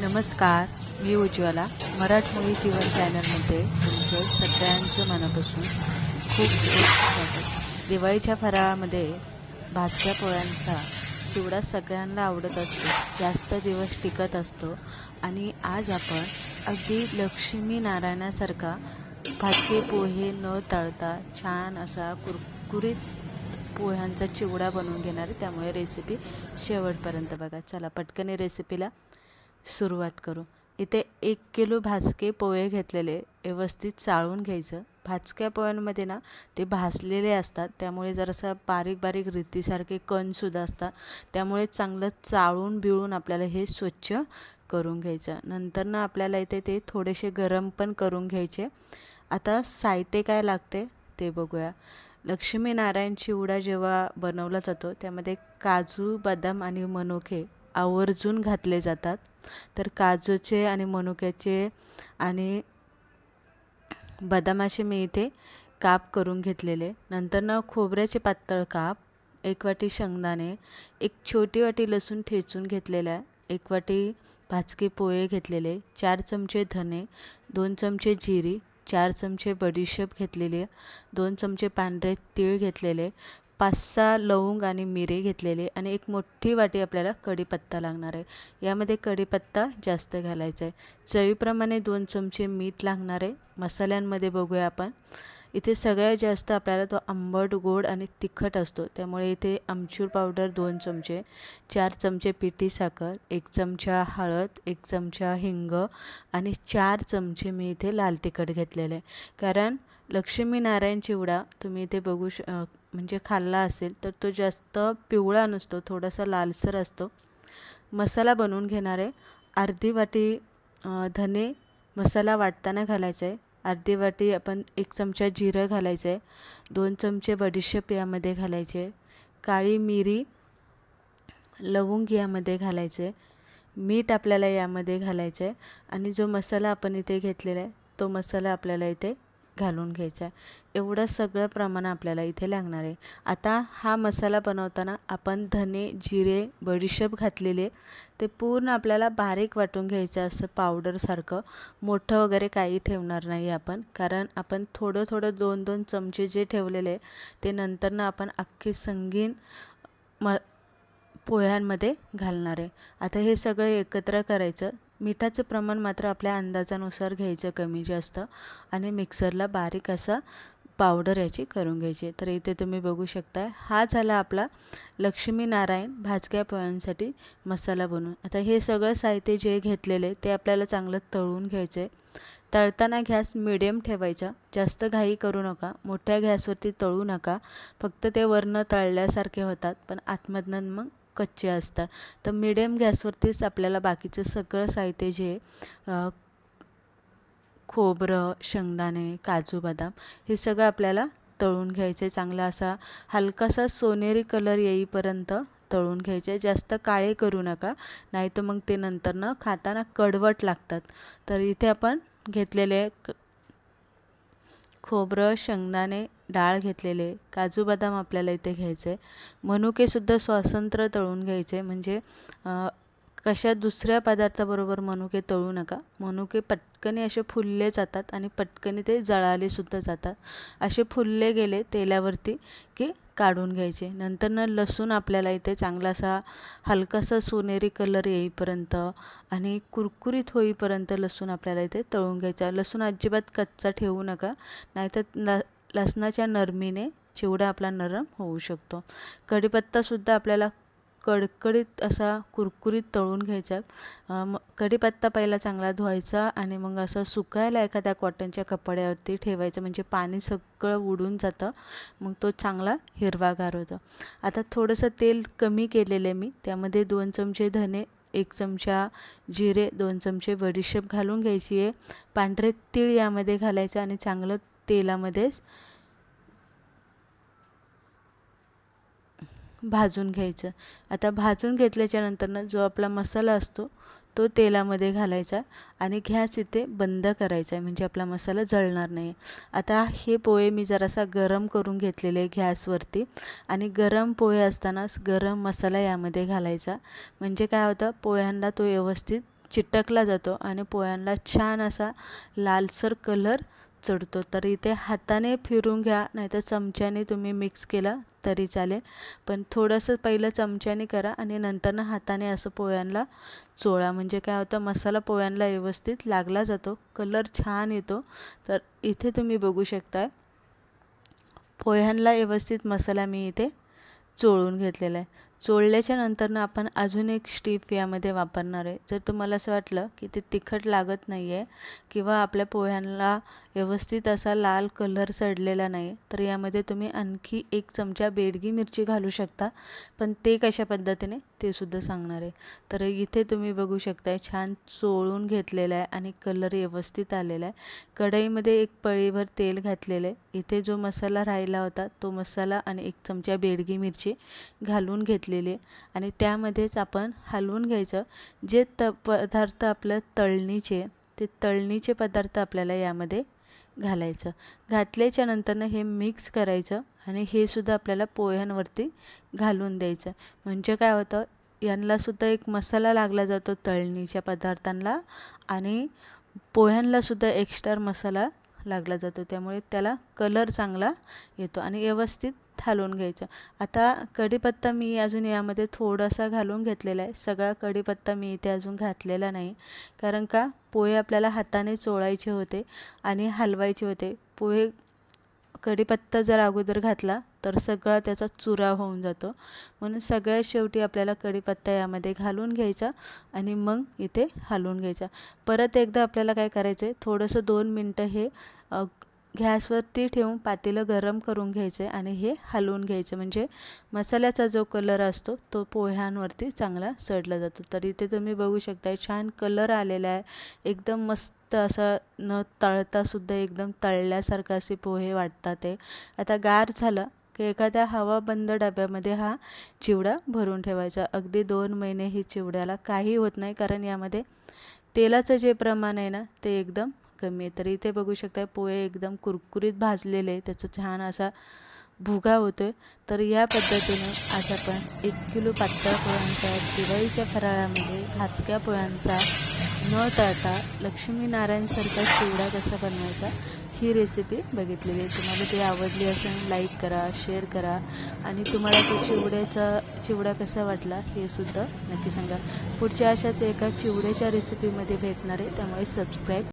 नमस्कार मी उज्ज्वला मराठमोळी जीवन चॅनलमध्ये तुमचं सगळ्यांचं मनापासून खूप खूप स्वागत. दिवाळीच्या फराळामध्ये भाजक्या पोळ्यांचा चिवडा सगळ्यांना आवडत असतो जास्त दिवस टिकत असतो आणि आज आपण अगदी लक्ष्मी नारायणासारखा भाजके पोहे न तळता छान असा कुरकुरीत पोह्यांचा चिवडा बनवून घेणार त्यामुळे रेसिपी शेवटपर्यंत बघा. चला पटकन रेसिपीला सुरुवात करू. इथे एक किलो भाजके पोहे घेतलेले व्यवस्थित चाळून घ्यायचं. भाजक्या पोह्यांमध्ये ना ते भाजलेले असतात. त्यामुळे जरासं बारीक बारीक रीतीसारखे कणसुद्धा असतात. त्यामुळे चांगलं चाळून बिळून आपल्याला हे स्वच्छ करून घ्यायचं. नंतर ना आपल्याला इथे ते थोडेसे गरम पण करून घ्यायचे. आता साहित्य काय लागते ते बघूया. लक्ष्मीनारायण चिवडा जेव्हा बनवला जातो त्यामध्ये काजू बदाम आणि मनोखे आवर्जून घातले जातात. तर काजूचे आणि मनुक्याचे आणि बदामाचे मी इथे काप करून घेतलेले. नंतर ना खोबऱ्याचे पातळ काप एक वाटी शेंगदाणे एक छोटी वाटी लसूण ठेचून घेतलेल्या एक वाटी भाजके पोहे घेतलेले चार चमचे धने दोन चमचे जिरी चार चमचे बडीशेप घेतलेली दोन चमचे पांढरे तीळ घेतलेले पाच सहा लवंग आणि मिरे घेतलेले आणि एक मोठी वाटी आपल्याला कढीपत्ता लागणार आहे. यामध्ये कढीपत्ता जास्त घालायचा आहे. चवीप्रमाणे दोन चमचे मीठ लागणार आहे. मसाल्यांमध्ये बघूया आपण. इथे सगळ्यात जास्त आपल्याला तो आंबट गोड आणि तिखट असतो. त्यामुळे इथे आमचूर पावडर दोन चमचे चार चमचे पिठी साखर एक चमचा हळद एक चमचा हिंग आणि चार चमचे मी इथे लाल तिखट घेतलेले कारण लक्ष्मीनारायण चिवडा तुम्ही इथे बघू श म्हणजे खाल्ला असेल तर तो जास्त पिवळा नसतो थोडासा लालसर असतो. मसाला बनवून घेणार आहे. अर्धी वाटी धने मसाला वाटताना घालायचा आहे अर्धी वाटी आपण एक चमचा जिरं घालायचं आहे दोन चमचे बडीशेप यामध्ये घालायचे. काळी मिरी लवंग यामध्ये घालायचे मीठ आपल्याला यामध्ये घालायचं आहे आणि जो मसाला आपण इथे घेतलेला आहे तो मसाला आपल्याला इथे घालून घ्यायचा आहे. एवढं सगळं प्रमाण आपल्याला इथे लागणार आहे. आता हा मसाला बनवताना आपण धने जिरे बडीशेप घातलेले ते पूर्ण आपल्याला बारीक वाटून घ्यायचं असं पावडरसारखं मोठं वगैरे काही ठेवणार नाही आपण. कारण आपण थोडं थोडं दोन दोन चमचे जे ठेवलेले ते नंतरनं आपण अख्खी संगीन म पोह्यांमध्ये घालणार आहे. आता हे सगळं एकत्र करायचं. मिठाचं प्रमाण मात्र आपल्या अंदाजानुसार घ्यायचं कमी जास्त आणि मिक्सरला बारीक असा पावडर याची करून घ्यायची. तर इथे तुम्ही बघू शकताय हा झाला आपला लक्ष्मीनारायण भाजक्या पोह्यांसाठी मसाला बनवून. आता हे सगळं साहित्य जे घेतलेले ते आपल्याला चांगलं तळून घ्यायचं आहे तळताना गॅस मिडियम ठेवायचा. जास्त घाई करू नका. मोठ्या गॅसवरती तळू नका. फक्त ते वरनं तळल्यासारखे होतात. पण आतमधनं मग कच्चे असतात. तर मिडियम गॅसवरतीच आपल्याला बाकीचं सगळं साहित्य जे खोबरं शेंगदाणे काजू बदाम हे सगळं आपल्याला तळून घ्यायचे. चांगला असा हलकासा सोनेरी कलर येईपर्यंत तळून घ्यायचे. जास्त काळे करू नका नाही तर मग ते नंतर न खाताना कडवट लागतात. तर इथे आपण घेतलेले खोबरं शेंगदाणे डाळ घेतलेले काजू बदाम आपल्याला इथे घ्यायचे मनुकेसुद्धा स्वतंत्र तळून घ्यायचे म्हणजे कशा दुसऱ्या पदार्थाबरोबर मनुके तळू नका मनुके पटकनी असे फुलले जातात आणि पटकनी ते जळाले सुद्धा जातात. असे फुलले गेले तेलावरती की काढून घ्यायचे. नंतर न लसूण आपल्याला इथे चांगलासा हलकासा सोनेरी कलर येईपर्यंत आणि कुरकुरीत होईपर्यंत लसूण आपल्याला इथे तळून घ्यायचा. लसूण अजिबात कच्चा ठेवू नका नाहीतर लसणाच्या नरमीने चिवडा आपला नरम होऊ शकतो. कढीपत्तासुद्धा आपल्याला कडकडीत असा कुरकुरीत तळून घ्यायचा. मग कढीपत्ता पहिला चांगला धुवायचा आणि मग असं सुकायला एखाद्या कॉटनच्या कपड्यावरती ठेवायचं. म्हणजे पाणी सगळं उडून जातं. मग तो चांगला हिरवागार होतो. आता थोडंसं तेल कमी केलेलं आहे मी. त्यामध्ये दोन चमचे धने एक चमचा जिरे दोन चमचे बडीशेप घालून घ्यायची आहे. पांढरे तीळ यामध्ये घालायचं आणि चांगलं तेलामध्येच भाजून घ्यायचं. आता भाजून घेतल्याच्या नंतरनं जो आपला मसाला असतो तो तेलामध्ये घालायचा आणि गॅस इथे बंद करायचा आहे. म्हणजे आपला मसाला जळणार नाही. आता हे पोहे मी जरासा गरम करून घेतलेले गॅसवरती आणि गरम पोहे असतानाच गरम मसाला यामध्ये घालायचा. म्हणजे काय होतं पोह्यांना तो व्यवस्थित चिटकला जातो आणि पोह्यांना छान असा लालसर कलर चढतो तर इथे हाताने फिरून घ्या नाहीतर चमच्याने तुम्ही मिक्स केला तरी चालेल. पण थोडंसं पहिलं चमच्याने करा आणि नंतरनं हाताने असं पोह्यांना चोळा. म्हणजे काय होतं मसाला पोह्यांना व्यवस्थित लागला जातो कलर छान येतो. तर इथे तुम्ही बघू शकताय पोह्यांना व्यवस्थित मसाला मी इथे चोळून घेतलेला आहे. चोळल्याच्या नंतरनं आपण अजून एक स्टीप यामध्ये वापरणार आहे. जर तुम्हाला असं वाटलं की ते तिखट लागत नाही आहे किंवा आपल्या पोह्यांना व्यवस्थित असा लाल कलर चढलेला नाही तर यामध्ये तुम्ही आणखी एक चमचा बेडगी मिरची घालू शकता. पण ते कशा पद्धतीने ते सुद्धा सांगणार आहे. तर इथे तुम्ही बघू शकताय छान चोळून घेतलेलं आहे आणि कलर व्यवस्थित आलेला आहे. कढईमध्ये एक पळीभर तेल घातलेलं आहे. इथे जो मसाला राहिला होता तो मसाला आणि एक चमचा बेडगी मिरची घालून घेतलेले. आणि त्यामध्येच आपण हलवून घ्यायचं. जे त पदार्थ आपलं तळणीचे ते तळणीचे पदार्थ आपल्याला यामध्ये घालायचं. घातल्याच्या नंतरनं हे मिक्स करायचं आणि हे सुद्धा आपल्याला पोह्यांवरती घालून द्यायचं. म्हणजे काय होतं? यांनासुद्धा एक मसाला लागला जातो तळणीच्या पदार्थांना आणि पोह्यांलासुद्धा एक्स्ट्रा मसाला लागला जातो. त्यामुळे त्याला कलर चांगला येतो आणि व्यवस्थित हलवून घ्यायचं. आता कढीपत्ता मी अजून यामध्ये थोडासा घालून घेतलेला आहे. सगळा कढीपत्ता मी इथे अजून घातलेला नाही. कारण का? पोहे आपल्याला हाताने चोळायचे होते आणि हलवायचे होते. पोहे कढीपत्ता जर अगोदर घातला तर सगळा त्याचा चुरा होऊन जातो. म्हणून सगळ्यात शेवटी आपल्याला कढीपत्ता यामध्ये घालून घ्यायचा आणि मग इथे हलवून घ्यायचा. परत एकदा आपल्याला काय करायचं आहे थोडंसं दोन मिनटं हे गॅसवरती ठेवून पातेलं गरम करून घ्यायचं आहे आणि हे हलवून घ्यायचं. म्हणजे मसाल्याचा जो कलर असतो तो पोह्यांवरती चांगला चढला जातो. तर इथे तुम्ही बघू शकता छान कलर आलेला आहे. एकदम मस्त असं न तळतासुद्धा एकदम तळल्यासारखं असे पोहे वाटतात ते आता गार झालं की एखाद्या हवाबंद डब्यामध्ये हा चिवडा भरून ठेवायचा. अगदी दोन महिने ही चिवड्याला काही होत नाही कारण यामध्ये तेलाचं जे प्रमाण आहे ना ते एकदम कमी आहे. तर इथे बघू शकता पोहे एकदम कुरकुरीत भाजलेले त्याचा छान असा भुगा होतोय. तर या पद्धतीने आज आपण एक किलो पातळ पोह्यांचा दिवाळीच्या फराळामध्ये भाजक्या पोह्यांचा न तळता लक्ष्मीनारायणसारखा चिवडा कसा बनवायचा ही रेसिपी बघितलेली आहे. तुम्हाला ती आवडली असेल लाईक करा शेअर करा. आणि तुम्हाला तो चिवड्याचा चिवडा कसा वाटला हे सुद्धा नक्की सांगा. पुढच्या अशाच एका चिवड्याच्या रेसिपीमध्ये भेटणार आहे. त्यामुळे सबस्क्राईब